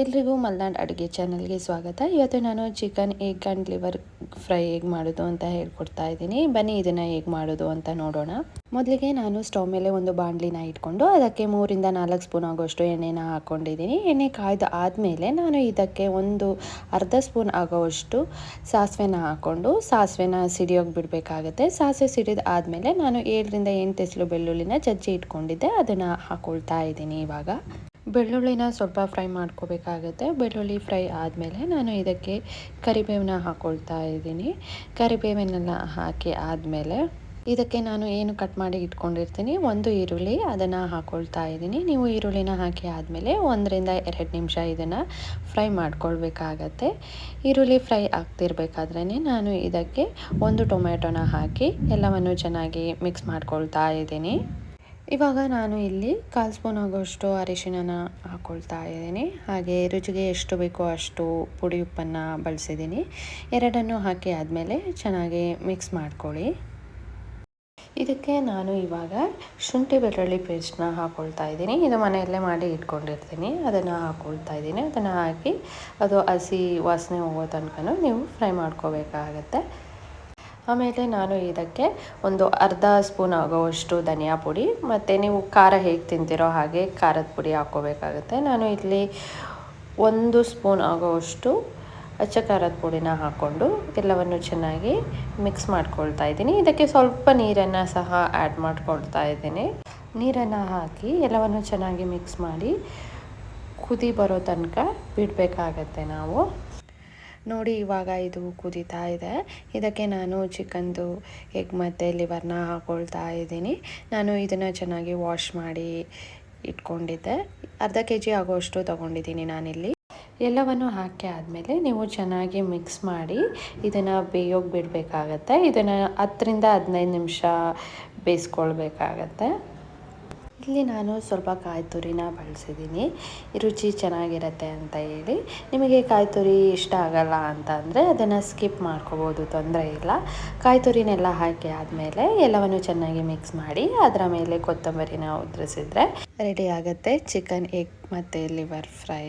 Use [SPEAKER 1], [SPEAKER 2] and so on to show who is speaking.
[SPEAKER 1] ಎಲ್ರಿಗೂ ಮಲ್ನಾಡ್ ಅಡುಗೆ ಚಾನಲ್ಗೆ ಸ್ವಾಗತ. ಇವತ್ತು ನಾನು chicken, egg and liver fry ಹೇಗೆ ಮಾಡೋದು ಅಂತ ಹೇಳ್ಕೊಡ್ತಾ ಇದ್ದೀನಿ. ಬನ್ನಿ ಇದನ್ನು ಹೇಗೆ ಮಾಡೋದು ಅಂತ ನೋಡೋಣ. ಮೊದಲಿಗೆ ನಾನು ಸ್ಟವ್ ಮೇಲೆ ಒಂದು ಬಾಣಲಿನ ಇಟ್ಕೊಂಡು ಅದಕ್ಕೆ ಮೂರಿಂದ ನಾಲ್ಕು ಸ್ಪೂನ್ ಆಗೋಷ್ಟು ಎಣ್ಣೆನ ಹಾಕ್ಕೊಂಡಿದ್ದೀನಿ ಎಣ್ಣೆ ಕಾಯ್ದು ಆದಮೇಲೆ ನಾನು ಇದಕ್ಕೆ ಒಂದು ಅರ್ಧ ಸ್ಪೂನ್ ಆಗೋವಷ್ಟು ಸಾಸಿವೆನ ಹಾಕ್ಕೊಂಡು, ಸಾಸಿವೆನ ಸಿಡಿಯೋಗಿ ಬಿಡಬೇಕಾಗತ್ತೆ. ಸಾಸಿವೆ ಸಿಡಿದ ಆದಮೇಲೆ ನಾನು ಏಳರಿಂದ ಎಂಟು ಎಸಲು ಬೆಳ್ಳುಳ್ಳಿನ ಜಜ್ಜಿ ಇಟ್ಕೊಂಡಿದ್ದೆ. ಅದನ್ನು ಹಾಕ್ಕೊಳ್ತಾ ಇದ್ದೀನಿ ಇವಾಗ. ಬೆಳ್ಳುಳ್ಳಿನ ಸ್ವಲ್ಪ ಫ್ರೈ ಮಾಡ್ಕೋಬೇಕಾಗತ್ತೆ. ಬೆಳ್ಳುಳ್ಳಿ ಫ್ರೈ ಆದಮೇಲೆ ನಾನು ಇದಕ್ಕೆ ಕರಿಬೇವನ್ನ ಹಾಕ್ಕೊಳ್ತಾ ಇದ್ದೀನಿ. ಕರಿಬೇವನ್ನೆಲ್ಲ ಹಾಕಿ ಆದಮೇಲೆ ಇದಕ್ಕೆ ನಾನು ಏನು ಕಟ್ ಮಾಡಿ ಇಟ್ಕೊಂಡಿರ್ತೀನಿ, ಒಂದು ಈರುಳ್ಳಿ ಅದನ್ನು ಹಾಕ್ಕೊಳ್ತಾ ಇದ್ದೀನಿ. ನೀವು ಈರುಳ್ಳಿನ ಹಾಕಿ ಆದಮೇಲೆ ಒಂದರಿಂದ ಎರಡು ನಿಮಿಷ ಇದನ್ನು ಫ್ರೈ ಮಾಡ್ಕೊಳ್ಬೇಕಾಗತ್ತೆ. ಈರುಳ್ಳಿ ಫ್ರೈ ಆಗ್ತಿರ್ಬೇಕಾದ್ರೇ ನಾನು ಇದಕ್ಕೆ ಒಂದು ಟೊಮೆಟೊನ ಹಾಕಿ ಎಲ್ಲವನ್ನು ಚೆನ್ನಾಗಿ ಮಿಕ್ಸ್ ಮಾಡ್ಕೊಳ್ತಾ ಇದ್ದೀನಿ. ಇವಾಗ ನಾನು ಇಲ್ಲಿ ಕಾಲು ಸ್ಪೂನ್ ಆಗೋಷ್ಟು ಅರಿಶಿಣನ ಹಾಕ್ಕೊಳ್ತಾ ಇದ್ದೀನಿ. ಹಾಗೆ ರುಚಿಗೆ ಎಷ್ಟು ಬೇಕೋ ಅಷ್ಟು ಪುಡಿ ಉಪ್ಪನ್ನು ಬಳಸಿದ್ದೀನಿ. ಎರಡನ್ನು ಹಾಕಿ ಆದಮೇಲೆ ಚೆನ್ನಾಗಿ ಮಿಕ್ಸ್ ಮಾಡ್ಕೊಳ್ಳಿ. ಇದಕ್ಕೆ ನಾನು ಇವಾಗ ಶುಂಠಿ ಬೆಳ್ಳುಳ್ಳಿ ಪೇಸ್ಟ್ನ ಹಾಕ್ಕೊಳ್ತಾ ಇದ್ದೀನಿ. ಇದು ಮನೆಯಲ್ಲೇ ಮಾಡಿ ಇಟ್ಕೊಂಡಿರ್ತೀನಿ. ಅದನ್ನು ಹಾಕ್ಕೊಳ್ತಾ ಇದ್ದೀನಿ. ಅದನ್ನು ಹಾಕಿ ಅದು ಹಸಿ ವಾಸನೆ ಹೋಗೋ ತನಕ ನೀವು ಫ್ರೈ ಮಾಡ್ಕೋಬೇಕಾಗತ್ತೆ. ಆಮೇಲೆ ನಾನು ಇದಕ್ಕೆ ಒಂದು ಅರ್ಧ ಸ್ಪೂನ್ ಆಗೋವಷ್ಟು ಧನಿಯಾ ಪುಡಿ, ಮತ್ತು ನೀವು ಖಾರ ಹೇಗೆ ತಿಂತೀರೋ ಹಾಗೆ ಖಾರದ ಪುಡಿ ಹಾಕೋಬೇಕಾಗುತ್ತೆ ನಾನು ಇಲ್ಲಿ ಒಂದು ಸ್ಪೂನ್ ಆಗೋವಷ್ಟು ಅಚ್ಚ ಖಾರದ ಪುಡಿನ ಹಾಕ್ಕೊಂಡು ಎಲ್ಲವನ್ನು ಚೆನ್ನಾಗಿ ಮಿಕ್ಸ್ ಮಾಡ್ಕೊಳ್ತಾ ಇದ್ದೀನಿ. ಇದಕ್ಕೆ ಸ್ವಲ್ಪ ನೀರನ್ನು ಸಹ ಆ್ಯಡ್ ಮಾಡ್ಕೊಳ್ತಾ ಇದ್ದೀನಿ. ನೀರನ್ನು ಹಾಕಿ ಎಲ್ಲವನ್ನು ಚೆನ್ನಾಗಿ ಮಿಕ್ಸ್ ಮಾಡಿ ಕುದಿ ಬರೋ ತನಕ ಬಿಡಬೇಕಾಗತ್ತೆ ನಾವು. ನೋಡಿ, ಇವಾಗ ಇದು ಕುದಿತಾ ಇದೆ. ಇದಕ್ಕೆ ನಾನು ಚಿಕನ್ದು ಎಗ್ ಮತ್ತು ಲಿವರ್ನ ಹಾಕೊಳ್ತಾ ಇದ್ದೀನಿ. ನಾನು ಇದನ್ನು ಚೆನ್ನಾಗಿ ವಾಶ್ ಮಾಡಿ ಇಟ್ಕೊಂಡಿದ್ದೆ. ಅರ್ಧ ಕೆ ಜಿ ಆಗೋಷ್ಟು ತೊಗೊಂಡಿದ್ದೀನಿ ನಾನಿಲ್ಲಿ. ಎಲ್ಲವನ್ನು ಹಾಕಿ ಆದಮೇಲೆ ನೀವು ಚೆನ್ನಾಗಿ ಮಿಕ್ಸ್ ಮಾಡಿ ಇದನ್ನು ಬೇಯೋಗಿ ಬಿಡಬೇಕಾಗತ್ತೆ. ಇದನ್ನು ಹತ್ತರಿಂದ ಹದಿನೈದು ನಿಮಿಷ ಬೇಯಿಸ್ಕೊಳ್ಬೇಕಾಗತ್ತೆ. ಇಲ್ಲಿ ನಾನು ಸ್ವಲ್ಪ ಕಾಯಿ ತುರಿನ ಬಳಸಿದ್ದೀನಿ. ರುಚಿ ಚೆನ್ನಾಗಿರುತ್ತೆ ಅಂತ ಹೇಳಿ. ನಿಮಗೆ ಕಾಯಿ ತುರಿ ಇಷ್ಟ ಆಗಲ್ಲ ಅಂತ ಅಂದರೆ ಅದನ್ನು ಸ್ಕಿಪ್ ಮಾಡ್ಕೋಬೋದು, ತೊಂದರೆ ಇಲ್ಲ. ಕಾಯಿ ತುರಿನೆಲ್ಲ ಹಾಕಿ ಆದಮೇಲೆ ಎಲ್ಲವನ್ನು ಚೆನ್ನಾಗಿ ಮಿಕ್ಸ್ ಮಾಡಿ ಅದರ ಮೇಲೆ ಕೊತ್ತಂಬರಿನ ಉದುರಿಸಿದ್ರೆ ರೆಡಿ ಆಗುತ್ತೆ. ಚಿಕನ್ ಎಗ್ ಮತ್ತು ಲಿವರ್ ಫ್ರೈ